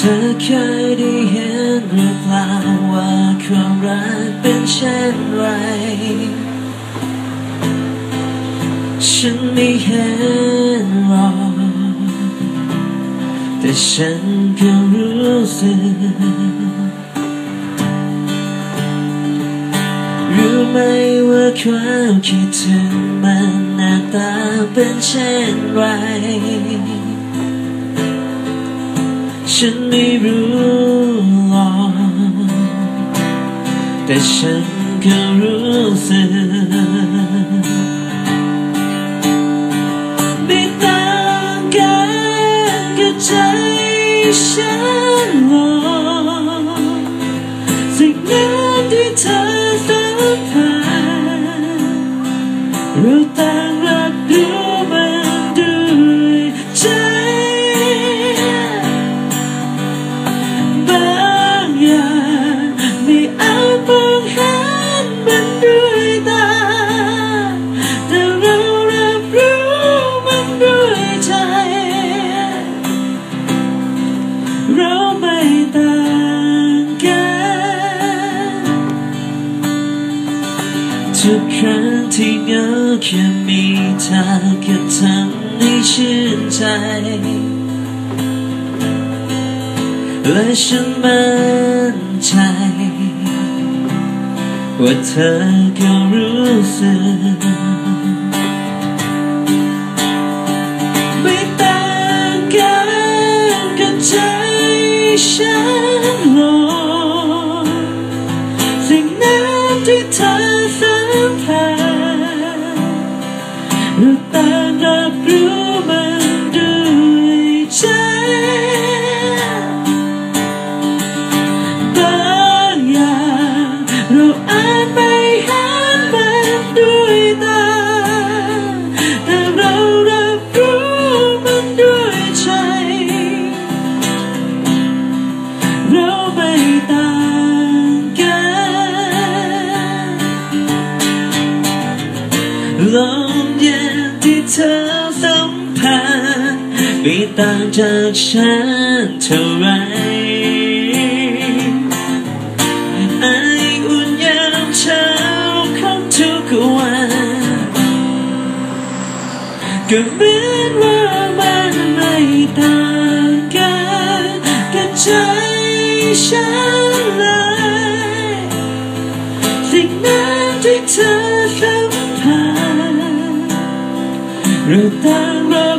ธอเคยได้เห็นหรือเปล่าว่าความรักเป็นเช่นไร ฉันไม่เห็นหรอกแต่ฉันก็รู้สึกรู้ไหมว่าความคิดถึงมันหน้าตาเป็นเช่นไร ฉันไม่รู้หรอกแต่ฉันก็รู้สึกไม่ต่างกันกับใจฉัน เราไม่ต่างกันทุกครั้งที่เหงาแค่มีเธอก็ทำให้ชื่นใจและฉันมั่นใจว่าเธอก็รู้สึก ที่เธอสัมผัสเราตางรับรู้ ไม่ต่างจากฉันเท่าไรไออุ่นยามเช้าของทุกวันก็เหมือนว่ามันไม่ต่างกันกับใจฉันเลยสิ่งนั้นที่เธอสัมผัสเราต่างรั